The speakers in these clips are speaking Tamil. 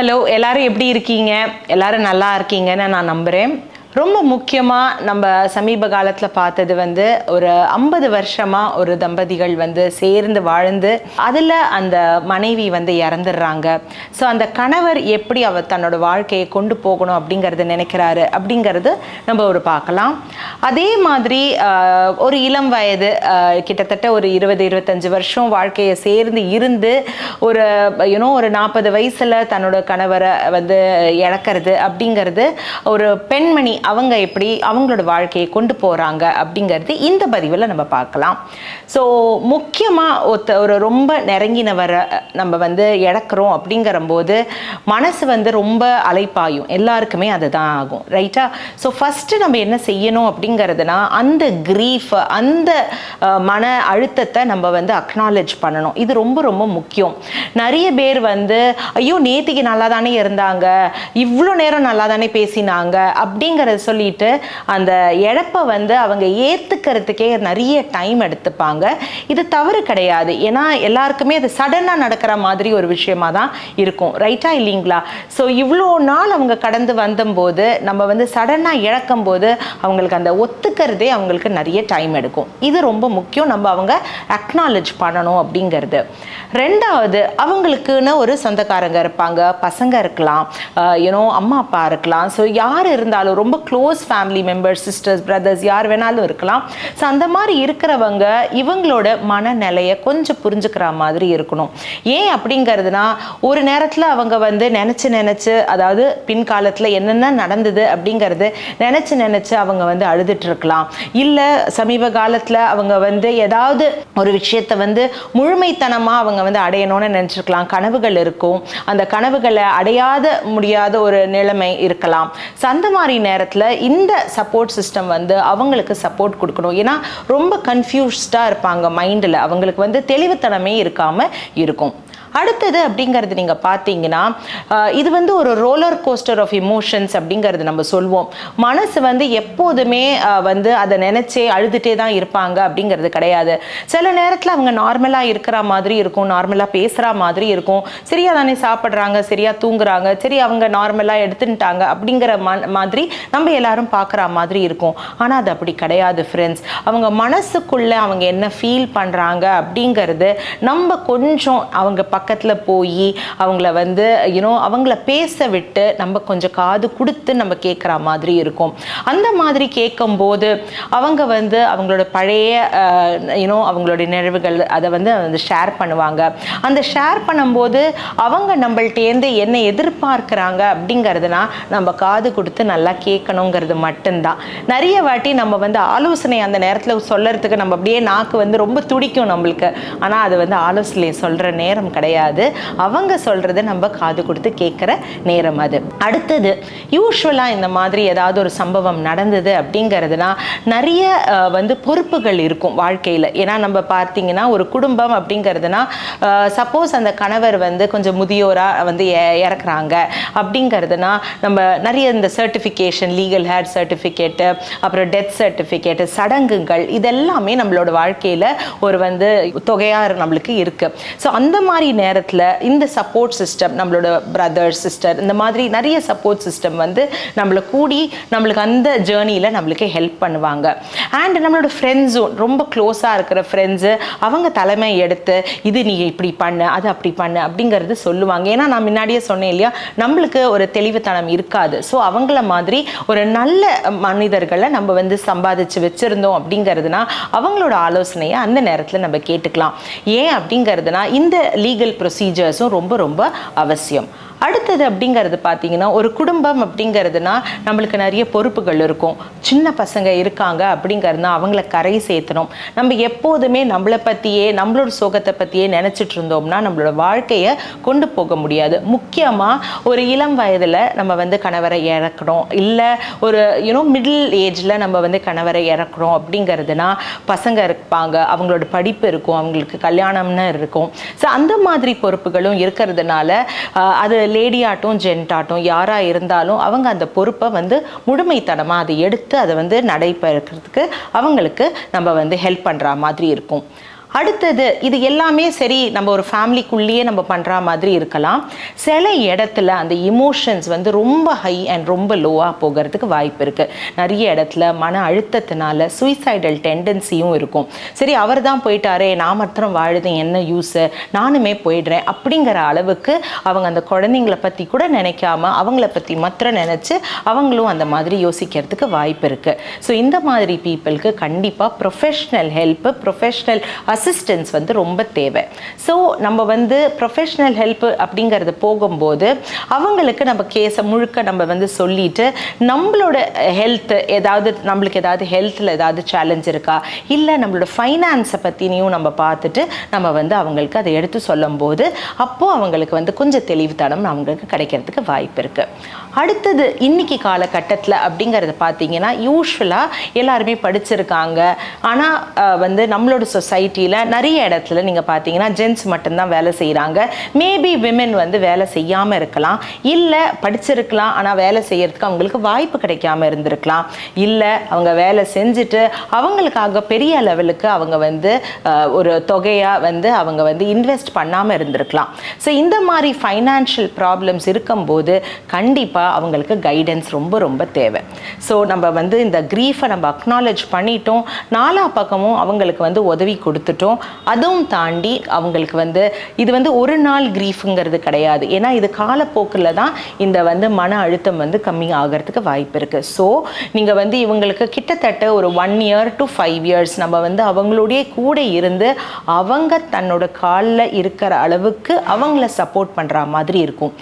ஹலோ எல்லாரும் எப்படி இருக்கீங்க? எல்லாரும் நல்லா இருக்கீங்கன்னு நான் நம்புகிறேன் ரொம்ப முக்கியமாக நம்ம சமீப காலத்தில் பார்த்தது வந்து ஒரு ஐம்பது வருஷமாக ஒரு தம்பதிகள் வந்து சேர்ந்து வாழ்ந்து அதில் அந்த மனைவி வந்து இறந்துடுறாங்க. ஸோ அந்த கணவர் எப்படி அவர் தன்னோட வாழ்க்கையை கொண்டு போகணும் அப்படிங்கிறத நினைக்கிறாரு அப்படிங்கிறது நம்ம ஒரு பார்க்கலாம். அதே மாதிரி ஒரு இளம் வயது கிட்டத்தட்ட ஒரு இருபது இருபத்தஞ்சு வருஷம் வாழ்க்கையை சேர்ந்து இருந்து ஒரு யூனோ ஒரு நாற்பது வயசில் தன்னோட கணவரை வந்து இழக்கிறது அப்படிங்கிறது ஒரு பெண்மணி அவங்க எப்படி அவங்களோட வாழ்க்கையை கொண்டு போகிறாங்க அப்படிங்கிறது இந்த பதிவில் நம்ம பார்க்கலாம். ஸோ முக்கியமாக ஒருத்த ஒரு ரொம்ப நெருங்கினவரை நம்ம வந்து இழக்கிறோம் அப்படிங்கிறம்போது மனசு வந்து ரொம்ப அலைப்பாயும். எல்லாருக்குமே அதுதான் ஆகும் ரைட்டா ஸோ ஃபஸ்ட்டு நம்ம என்ன செய்யணும் அப்படிங்கிறதுனா அந்த கிரீஃப் அந்த மன அழுத்தத்தை நம்ம வந்து அக்னாலேஜ் பண்ணணும். இது ரொம்ப ரொம்ப முக்கியம். நிறைய பேர் வந்து ஐயோ நேத்திக்கு நல்லா தானே இருந்தாங்க. இவ்வளோ நேரம் நல்லா தானே பேசினாங்க. அப்படிங்கிற அதை சொல்லிட்டு அந்த இழப்பை வந்து அவங்க ஏற்றுக்கிறதுக்கே நிறைய டைம் எடுத்துப்பாங்க. இது தவறு கிடையாது. ஏன்னா எல்லாருக்குமே அது சடனாக நடக்கிற மாதிரி ஒரு விஷயமா தான் இருக்கும். ரைட்டா இல்லைங்களா? ஸோ இவ்வளோ நாள் அவங்க கடந்து வந்தபோது நம்ம வந்து சடனாக இழக்கும் போது அவங்களுக்கு அந்த ஒத்துக்கிறதே அவங்களுக்கு நிறைய டைம் எடுக்கும். இது ரொம்ப முக்கியம். நம்ம அவங்க அக்னாலஜ் பண்ணணும் அப்படிங்கிறது. ரெண்டாவது அவங்களுக்குன்னு ஒரு சொந்தக்காரங்க இருப்பாங்க. பசங்க இருக்கலாம். யூனோ அம்மா அப்பா இருக்கலாம். ஸோ யார் இருந்தாலும் ரொம்ப close family members sisters brothers யார் வேணாலும் இருக்கலாம். ஸோ அந்த மாதிரி இருக்கிறவங்க இவங்களோட மனநிலையை கொஞ்சம் புரிஞ்சுக்கிற மாதிரி இருக்கணும். ஏன் அப்படிங்கிறதுனா ஒரு நேரத்தில் அவங்க வந்து நினச்சி நினச்சி அதாவது பின்காலத்தில் என்னென்ன நடந்தது அப்படிங்கிறது நினச்சி நினச்சி அவங்க வந்து அழுதுட்ருக்கலாம் இல்லை சமீப காலத்தில் அவங்க வந்து ஏதாவது ஒரு விஷயத்தை வந்து முழுமைத்தனமாக அவங்க வந்து அடையணும்னு நினச்சிருக்கலாம். கனவுகள் இருக்கும். அந்த கனவுகளை அடையாத முடியாத ஒரு நிலைமை இருக்கலாம். ஸோ அந்த மாதிரி நேரத்தில் இந்த சப்போர்ட் சிஸ்டம் வந்து அவங்களுக்கு சப்போர்ட் கொடுக்கணும். ஏன்னா ரொம்ப கன்ஃபியூஸ்டாக இருப்பாங்க மைண்டில் அவங்களுக்கு வந்து தெளிவுத்தனமே இருக்காமல் இருக்கும். அடுத்தது அப்படிங்கிறது நீங்கள் பார்த்தீங்கன்னா இது வந்து ஒரு ரோலர் கோஸ்டர் ஆஃப் இமோஷன்ஸ் அப்படிங்கிறது நம்ம சொல்வோம். மனசு வந்து எப்போதுமே வந்து அதை நினச்சே அழுதுகிட்டே தான் இருப்பாங்க அப்படிங்கிறது கிடையாது. சில நேரத்தில் அவங்க நார்மலாக இருக்கிற மாதிரி இருக்கும் நார்மலாக பேசுகிற மாதிரி இருக்கும். சரியா தானே சாப்பிட்றாங்க சரியா தூங்குறாங்க சரி அவங்க நார்மலாக எடுத்துட்டாங்க அப்படிங்கிற மாதிரி நம்ம எல்லாரும் பார்க்குற மாதிரி இருக்கும். ஆனால் அது அப்படி கிடையாது ஃப்ரெண்ட்ஸ் அவங்க மனசுக்குள்ளே அவங்க என்ன ஃபீல் பண்ணுறாங்க அப்படிங்கிறது நம்ம கொஞ்சம் அவங்க பக்கத்தில் போய் அவங்கள வந்து யூனோ அவங்கள பேச விட்டு நம்ம கொஞ்சம் காது கொடுத்து நம்ம கேட்குற மாதிரி இருக்கும். அந்த மாதிரி கேட்கும்போது அவங்க வந்து அவங்களோட பழைய யூனோ அவங்களுடைய நினைவுகள் அதை வந்து வந்து ஷேர் பண்ணுவாங்க. அந்த ஷேர் பண்ணும்போது அவங்க நம்மள்ட்டேருந்து என்ன எதிர்பார்க்குறாங்க அப்படிங்கிறதுனா நம்ம காது கொடுத்து நல்லா கேட்கணுங்கிறது மட்டும்தான். நிறைய வாட்டி நம்ம வந்து ஆலோசனை அந்த நேரத்தில் சொல்லறதுக்கு நம்ம அப்படியே நாக்கு வந்து ரொம்ப துடிக்கும் நம்மளுக்கு. ஆனால் அது வந்து ஆலோசனை சொல்கிற நேரம் கிடையாது. அவங்க சொல்கிறத நம்ம காது கொடுத்து கேட்குற நேரம் அது. அடுத்தது யூஸ்வலாக இந்த மாதிரி ஏதாவது ஒரு சம்பவம் நடந்தது அப்படிங்கிறதுனா நிறைய வந்து பொறுப்புகள் இருக்கும் வாழ்க்கையில். ஏன்னா நம்ம பார்த்தீங்கன்னா ஒரு குடும்பம் அப்படிங்கிறதுனா சப்போஸ் அந்த கணவர் வந்து கொஞ்சம் முதியோராக வந்து இறக்குறாங்க அப்படிங்கிறதுனா நம்ம நிறைய இந்த சர்டிஃபிகேஷன் லீகல் ஹேர் சர்டிஃபிகேட்டு அப்புறம் டெத் சர்டிஃபிகேட்டு சடங்குகள் இதெல்லாமே நம்மளோட வாழ்க்கையில் ஒரு வந்து தொகையாக நம்மளுக்கு இருக்குது ஸோ அந்த மாதிரி நேரத்தில் இந்த சப்போர்ட் சிஸ்டம் நம்மளோட பிரதர் சிஸ்டர் இந்த மாதிரி நிறைய சப்போர்ட் சிஸ்டம் வந்து நம்மளை கூடி நம்மளுக்கு அந்த ஜேர்னியில் நம்மளுக்கு ஹெல்ப் பண்ணுவாங்க. அண்ட் நம்மளோட ஃப்ரெண்ட்ஸும் ரொம்ப க்ளோஸாக இருக்கிற ஃப்ரெண்ட்ஸு அவங்க தலைமை எடுத்து இது நீ இப்படி பண்ணு அது அப்படி பண்ணு அப்படிங்கிறது சொல்லுவாங்க. ஏன்னா நான் முன்னாடியே சொன்னேன் இல்லையா நம்மளுக்கு ஒரு தெளிவுத்தனம் இருக்காது. ஸோ அவங்கள மாதிரி ஒரு நல்ல மனிதர்களை நம்ம வந்து சம்பாதிச்சு வச்சுருந்தோம் அப்படிங்கிறதுனா அவங்களோட ஆலோசனையை அந்த நேரத்தில் நம்ம கேட்டுக்கலாம். ஏன் அப்படிங்கிறதுனா இந்த லீகல் ப்ரொசீஜர்ஸும் ரொம்ப ரொம்ப அவசியம். அடுத்தது அப்படிங்கிறது பார்த்தீங்கன்னா ஒரு குடும்பம் அப்படிங்கிறதுனா நம்மளுக்கு நிறைய பொறுப்புகள் இருக்கும். சின்ன பசங்க இருக்காங்க அப்படிங்கிறதுனா அவங்கள கரை சேர்த்தணும். நம்ம எப்போதுமே நம்மளை பற்றியே நம்மளோட சோகத்தை பற்றியே நினச்சிட்டு இருந்தோம்னா நம்மளோட வாழ்க்கையை கொண்டு போக முடியாது. முக்கியமாக ஒரு இளம் வயதில் நம்ம வந்து கணவரை இறக்குறோம் இல்லை ஒரு யூனோ மிடில் ஏஜில் நம்ம வந்து கணவரை இறக்குறோம் அப்படிங்கிறதுனா பசங்க இருப்பாங்க அவங்களோட படிப்பு இருக்கும் அவங்களுக்கு கல்யாணம்னு இருக்கும். ஸோ அந்த மாதிரி பொறுப்புகளும் இருக்கிறதுனால அது லேடி ஆட்டும் ஜென்ட் ஆட்டும் யாராக இருந்தாலும் அவங்க அந்த பொறுப்பை வந்து முழுமைத்தனமாக அதை எடுத்து அதை வந்து நடைபெறக்கிறதுக்கு அவங்களுக்கு நம்ம வந்து ஹெல்ப் பண்ணுற மாதிரி இருக்கும். அடுத்தது இது எல்லாமே சரி நம்ம ஒரு ஃபேமிலிக்குள்ளேயே நம்ம பண்ணுற மாதிரி இருக்கலாம். சில இடத்துல அந்த இமோஷன்ஸ் வந்து ரொம்ப ஹை அண்ட் ரொம்ப லோவாக போகிறதுக்கு வாய்ப்பு இருக்குது நிறைய இடத்துல மன அழுத்தத்தினால சூசைடல் டெண்டன்சியும் இருக்கும். சரி அவர் தான் போயிட்டாரே நான் மாத்திரம் வாழுது என்ன யூஸு நானுமே போயிடுறேன் அப்படிங்கிற அளவுக்கு அவங்க அந்த குழந்தைங்கள பற்றி கூட நினைக்காம அவங்கள பற்றி மாத்திரம் நினச்சி அவங்களும் அந்த மாதிரி யோசிக்கிறதுக்கு வாய்ப்பு இருக்குது ஸோ இந்த மாதிரி பீப்புளுக்கு கண்டிப்பாக ப்ரொஃபஷ்னல் ஹெல்ப்பு ப்ரொஃபஷ்னல் அசிஸ்டன்ஸ் வந்து ரொம்ப தேவை. ஸோ நம்ம வந்து ப்ரொஃபஷ்னல் ஹெல்ப் அப்படிங்கிறது போகும்போது அவங்களுக்கு நம்ம கேஸை முழுக்க நம்ம வந்து சொல்லிட்டு நம்மளோட ஹெல்த் ஏதாவது நம்மளுக்கு ஏதாவது ஹெல்த்தில் ஏதாவது சேலஞ்ச் இருக்கா? இல்லை நம்மளோட ஃபைனான்ஸை பற்றினையும் நம்ம பார்த்துட்டு நம்ம வந்து அவங்களுக்கு அதை எடுத்து சொல்லும்போது அப்போது அவங்களுக்கு வந்து கொஞ்சம் தெளிவுத்தனம் அவங்களுக்கு கிடைக்கிறதுக்கு வாய்ப்பு இருக்குது அடுத்தது இன்னைக்கு காலகட்டத்தில் அப்படிங்கிறத பார்த்தீங்கன்னா யூஸ்வலாக எல்லாருமே படிச்சிருக்காங்க. ஆனால் வந்து நம்மளோட சொசைட்டியில் நிறைய இடத்துல நீங்கள் பார்த்தீங்கன்னா ஜென்ஸ் மட்டும்தான் வேலை செய்கிறாங்க மேபி விமென் வந்து வேலை செய்யாமல் இருக்கலாம். இல்லை படிச்சிருக்கலாம் ஆனால் வேலை செய்யறதுக்கு அவங்களுக்கு வாய்ப்பு கிடைக்காம இருந்திருக்கலாம். இல்லை அவங்க வேலை செஞ்சுட்டு அவங்களுக்காக பெரிய லெவலுக்கு அவங்க வந்து ஒரு தொகையாக வந்து அவங்க வந்து இன்வெஸ்ட் பண்ணாமல் இருந்திருக்கலாம். ஸோ இந்த மாதிரி ஃபைனான்ஷியல் ப்ராப்ளம்ஸ் இருக்கும்போது கண்டிப்பாக அவங்களுக்கு கைடன்ஸ் ரொம்ப ரொம்ப தேவை. ஸோ நம்ம வந்து இந்த க்ரீஃபை நம்ம அக்னாலேஜ் பண்ணிட்டோம். நாலா பக்கமும் அவங்களுக்கு வந்து உதவி கொடுத்துட்டோம். அதுவும் தாண்டி அவங்களுக்கு வந்து இது வந்து ஒரு நாள் க்ரீஃபுங்கிறது கிடையாது. ஏன்னா இது காலப்போக்கில் தான் இந்த வந்து மன அழுத்தம் வந்து கம்மி ஆகிறதுக்கு வாய்ப்பு இருக்குது ஸோ நீங்கள் வந்து இவங்களுக்கு கிட்டத்தட்ட ஒரு one year to five years நம்ம வந்து அவங்களுடைய கூட இருந்து அவங்க தன்னோட காலில் இருக்கிற அளவுக்கு அவங்கள சப்போர்ட் பண்ணுற மாதிரி இருக்கும்.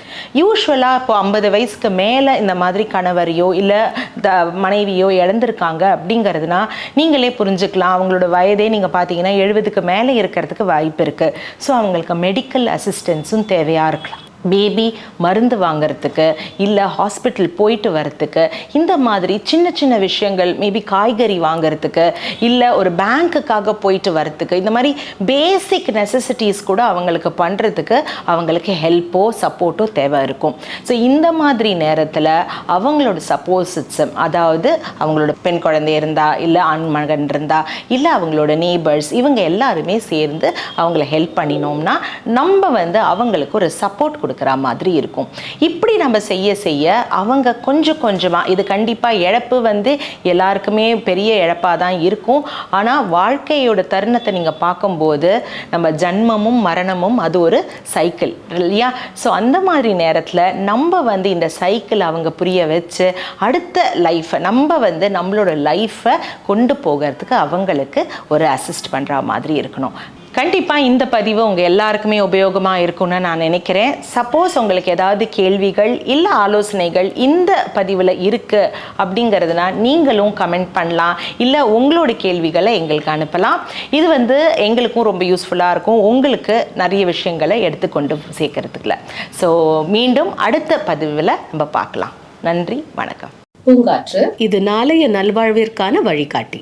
யூஸ்வலாக இப்போ ஐம்பது வயசுக்கு மேலே இந்த மாதிரி கணவரையோ இல்லை த மனைவியோ இழந்திருக்காங்க அப்படிங்கிறதுனா நீங்களே புரிஞ்சுக்கலாம். அவங்களோட வயதே நீங்கள் பார்த்தீங்கன்னா எழுபதுக்கு மேலே இருக்கிறதுக்கு வாய்ப்பு இருக்குது ஸோ அவங்களுக்கு மெடிக்கல் அசிஸ்டன்ஸும் தேவையாக இருக்கலாம். பேபி மருந்து வாங்குறதுக்கு இல்லை ஹாஸ்பிட்டல் போயிட்டு வரத்துக்கு இந்த மாதிரி சின்ன சின்ன விஷயங்கள் மேபி காய்கறி வாங்கிறதுக்கு இல்லை ஒரு பேங்க்குக்காக போயிட்டு வரத்துக்கு இந்த மாதிரி பேசிக் நெசசிட்டிஸ் கூட அவங்களுக்கு பண்ணுறதுக்கு அவங்களுக்கு ஹெல்ப்போ சப்போர்ட்டோ தேவை இருக்கும். ஸோ இந்த மாதிரி நேரத்தில் அவங்களோட சப்போர்ட் சிஸ்டம் அதாவது அவங்களோட பெண் குழந்தை இருந்தா இல்லை ஆண் மகன் இருந்தா இல்லை அவங்களோட நெய்பர்ஸ் இவங்க எல்லாருமே சேர்ந்து அவங்கள ஹெல்ப் பண்ணினோம்னா நம்ம வந்து அவங்களுக்கு ஒரு சப்போர்ட் கொடுக்குற மாதிரி இருக்கும். இப்படி நம்ம செய்ய செய்ய அவங்க கொஞ்சம் கொஞ்சமாக இது கண்டிப்பாக இழப்பு வந்து எல்லாருக்குமே பெரிய இழப்பாக தான் இருக்கும். ஆனால் வாழ்க்கையோட தருணத்தை நீங்கள் பார்க்கும்போது நம்ம ஜன்மமும் மரணமும் அது ஒரு சைக்கிள் இல்லையா? ஸோ அந்த மாதிரி நேரத்தில் நம்ம வந்து இந்த சைக்கிள் அவங்க புரிய வச்சு அடுத்த லைஃப்பை நம்ம வந்து நம்மளோட லைஃப்பை கொண்டு போகிறதுக்கு அவங்களுக்கு ஒரு அசிஸ்ட் பண்ணுற மாதிரி இருக்கணும். கண்டிப்பாக இந்த பதிவு உங்கள் எல்லாருக்குமே உபயோகமாக இருக்கும்னு நான் நினைக்கிறேன். சப்போஸ் உங்களுக்கு ஏதாவது கேள்விகள் இல்லை ஆலோசனைகள் இந்த பதிவில் இருக்குது அப்படிங்கிறதுனா நீங்களும் கமெண்ட் பண்ணலாம். இல்லை உங்களோட கேள்விகளை எங்களுக்கு அனுப்பலாம். இது வந்து எங்களுக்கும் ரொம்ப யூஸ்ஃபுல்லாக இருக்கும். உங்களுக்கு நிறைய விஷயங்களை எடுத்துக்கொண்டு சேர்க்கறதுக்குல ஸோ மீண்டும் அடுத்த பதிவில் நம்ம பார்க்கலாம். நன்றி வணக்கம். பூங்காற்று. இது நாளைய நல்வாழ்விற்கான வழிகாட்டி.